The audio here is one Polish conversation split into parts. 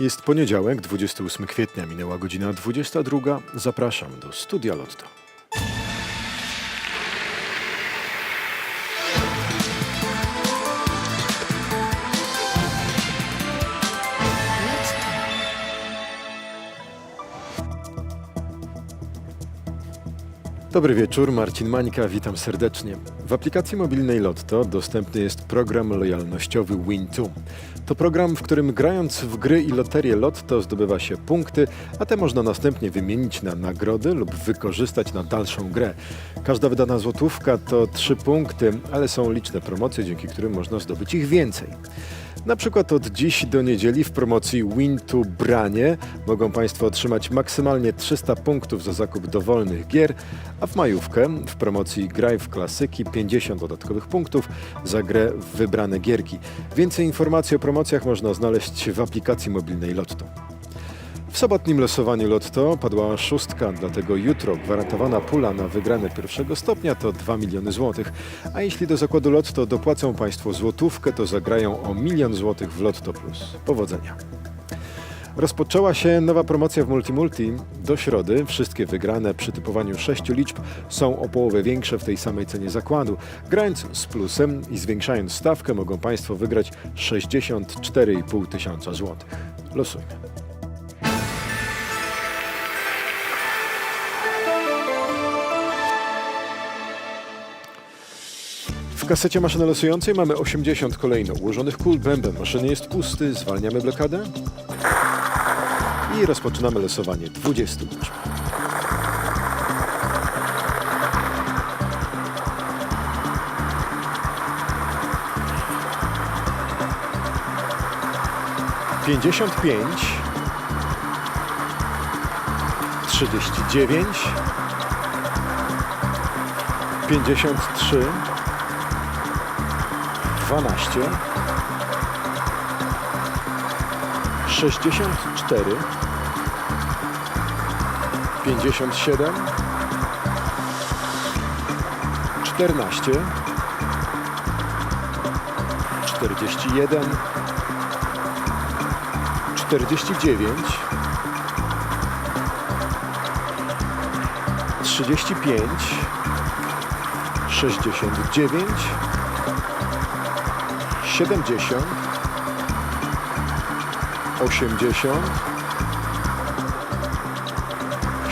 Jest poniedziałek, 28 kwietnia, minęła godzina 22. Zapraszam do Studia Lotto. Dobry wieczór, Marcin Mańka, witam serdecznie. W aplikacji mobilnej Lotto dostępny jest program lojalnościowy Win2. To program, w którym grając w gry i loterie Lotto zdobywa się punkty, a te można następnie wymienić na nagrody lub wykorzystać na dalszą grę. Każda wydana złotówka to 3 punkty, ale są liczne promocje, dzięki którym można zdobyć ich więcej. Na przykład od dziś do niedzieli w promocji Win to Branie mogą Państwo otrzymać maksymalnie 300 punktów za zakup dowolnych gier, a w majówkę w promocji Graj w klasyki 50 dodatkowych punktów za grę w wybrane gierki. Więcej informacji o promocjach można znaleźć w aplikacji mobilnej Lotto. W sobotnim losowaniu Lotto padła szóstka, dlatego jutro gwarantowana pula na wygrane pierwszego stopnia to 2 miliony złotych. A jeśli do zakładu Lotto dopłacą Państwo złotówkę, to zagrają o milion złotych w Lotto Plus. Powodzenia! Rozpoczęła się nowa promocja w Multimulti. Do środy wszystkie wygrane przy typowaniu sześciu liczb są o połowę większe w tej samej cenie zakładu. Grając z plusem i zwiększając stawkę mogą Państwo wygrać 64,5 tysiąca złotych. Losujmy. W kasecie maszyny losującej mamy 80 kolejno ułożonych kul. Bęben maszyny jest pusty. Zwalniamy blokadę. I rozpoczynamy losowanie 20 liczb. Pięćdziesiąt pięć, trzydzieści dziewięć, pięćdziesiąt trzy, dwanaście, sześćdziesiąt cztery, 57, 14, 41, 49, 35, 69, 70, 80,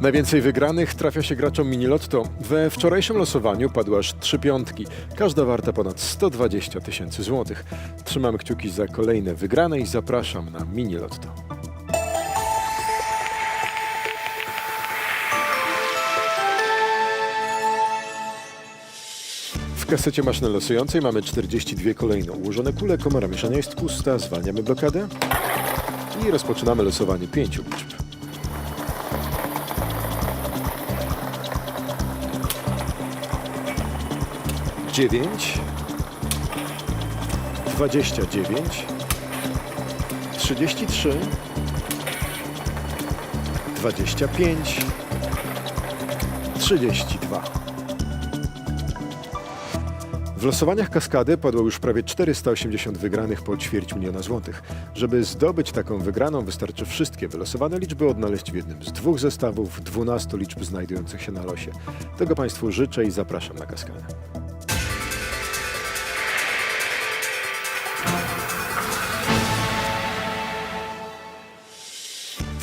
Najwięcej wygranych trafia się graczom Minilotto. We wczorajszym losowaniu padły aż trzy piątki, każda warta ponad 120 tysięcy złotych. Trzymam kciuki za kolejne wygrane i zapraszam na Minilotto. W kasecie maszyny losującej mamy 42 kolejno ułożone kule, komora mieszania jest pusta, zwalniamy blokadę i rozpoczynamy losowanie pięciu liczb. Dziewięć, dwadzieścia dziewięć, trzydzieści trzy, dwadzieścia pięć, trzydzieści dwa. W losowaniach kaskady padło już prawie 480 wygranych po ćwierć miliona złotych. Żeby zdobyć taką wygraną, wystarczy wszystkie wylosowane liczby odnaleźć w jednym z dwóch zestawów 12 liczb znajdujących się na losie. Tego Państwu życzę i zapraszam na kaskadę.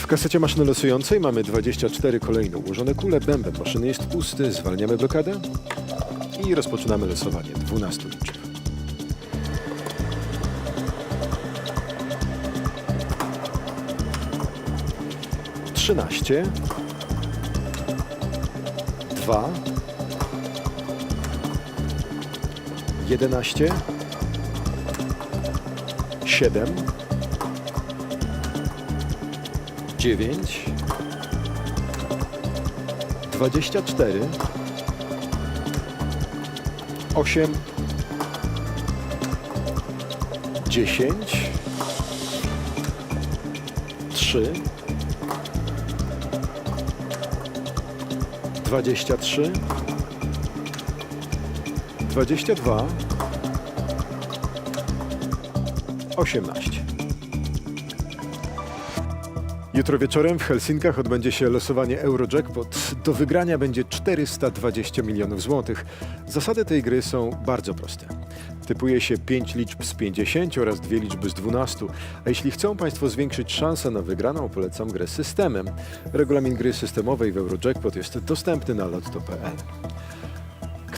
W kasecie maszyny losującej mamy 24 kolejno ułożone kule. Bęben maszyny jest pusty. Zwalniamy blokadę i rozpoczynamy losowanie 12 liczb. Trzynaście, dwa, jedenaście, siedem, dziewięć, dwadzieścia cztery, osiem, dziesięć, trzy, dwadzieścia trzy, dwadzieścia dwa, osiemnaście. Jutro wieczorem w Helsinkach odbędzie się losowanie Eurojackpot. Do wygrania będzie 420 milionów złotych. Zasady tej gry są bardzo proste. Typuje się 5 liczb z 50 oraz dwie liczby z 12. A jeśli chcą Państwo zwiększyć szansę na wygraną, polecam grę systemem. Regulamin gry systemowej w Eurojackpot jest dostępny na lotto.pl.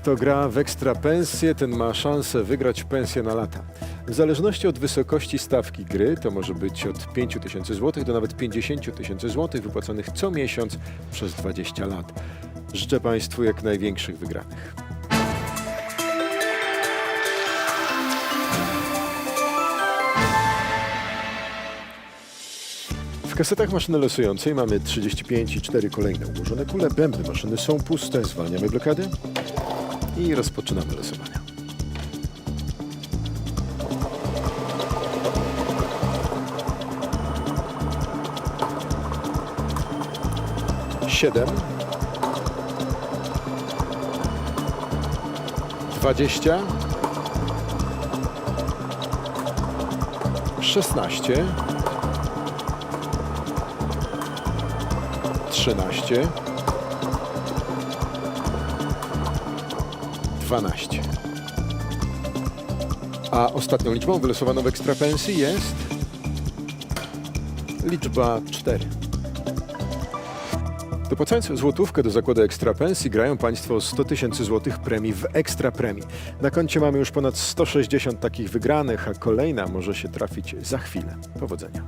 Kto gra w ekstra pensję, ten ma szansę wygrać pensję na lata. W zależności od wysokości stawki gry, to może być od 5 tysięcy złotych do nawet 50 tysięcy złotych wypłaconych co miesiąc przez 20 lat. Życzę Państwu jak największych wygranych. W kasetach maszyny losującej mamy 35 i 4 kolejne ułożone kule. Bębny maszyny są puste. Zwalniamy blokady i rozpoczynamy losowania. Siedem. Dwadzieścia. Szesnaście. Trzynaście. 12. A ostatnią liczbą wylosowaną w ekstrapensji jest liczba 4. Dopłacając złotówkę do zakładu ekstrapensji, grają Państwo o 100 tysięcy złotych premii w ekstra premii. Na koncie mamy już ponad 160 takich wygranych, a kolejna może się trafić za chwilę. Powodzenia.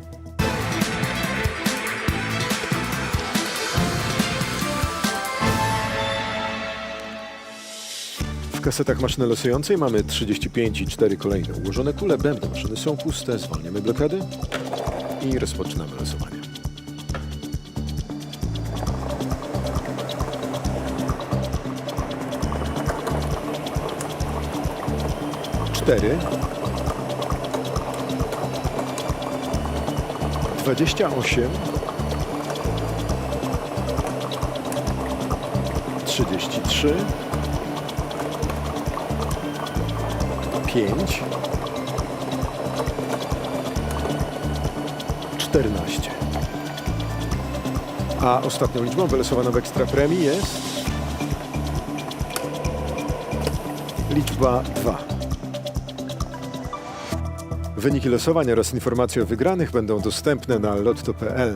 W kasetach maszyny losującej mamy 35 i 4 kolejne ułożone kule. Bębny maszyny są puste. Zwalniamy blokady i rozpoczynamy losowanie. Cztery. Dwadzieścia osiem. Trzydzieści trzy. 5 14 A ostatnią liczbą wylosowaną w ekstra premii jest liczba 2 Wyniki losowań oraz informacje o wygranych będą dostępne na lotto.pl.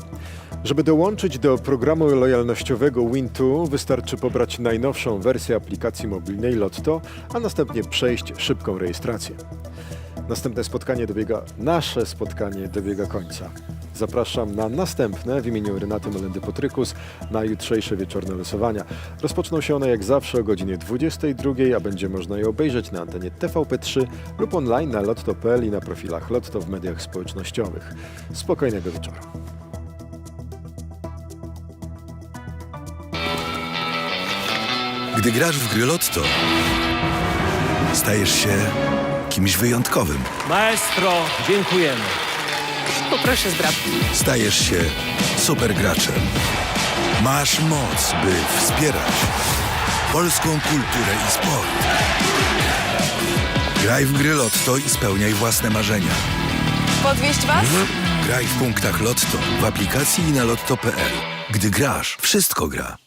Żeby dołączyć do programu lojalnościowego Win2 wystarczy pobrać najnowszą wersję aplikacji mobilnej Lotto, a następnie przejść szybką rejestrację. Następne spotkanie dobiega, nasze spotkanie dobiega końca. Zapraszam na następne w imieniu Renaty Melendy-Potrykus na jutrzejsze wieczorne losowania. Rozpoczną się one jak zawsze o godzinie 22, a będzie można je obejrzeć na antenie TVP3 lub online na lotto.pl i na profilach Lotto w mediach społecznościowych. Spokojnego wieczoru. Gdy grasz w gry Lotto, stajesz się kimś wyjątkowym. Maestro, dziękujemy. Poproszę z bratki. Stajesz się supergraczem. Masz moc, by wspierać polską kulturę i sport. Graj w gry Lotto i spełniaj własne marzenia. Podwieźć was? Graj w punktach Lotto, w aplikacji i na lotto.pl. Gdy grasz, wszystko gra.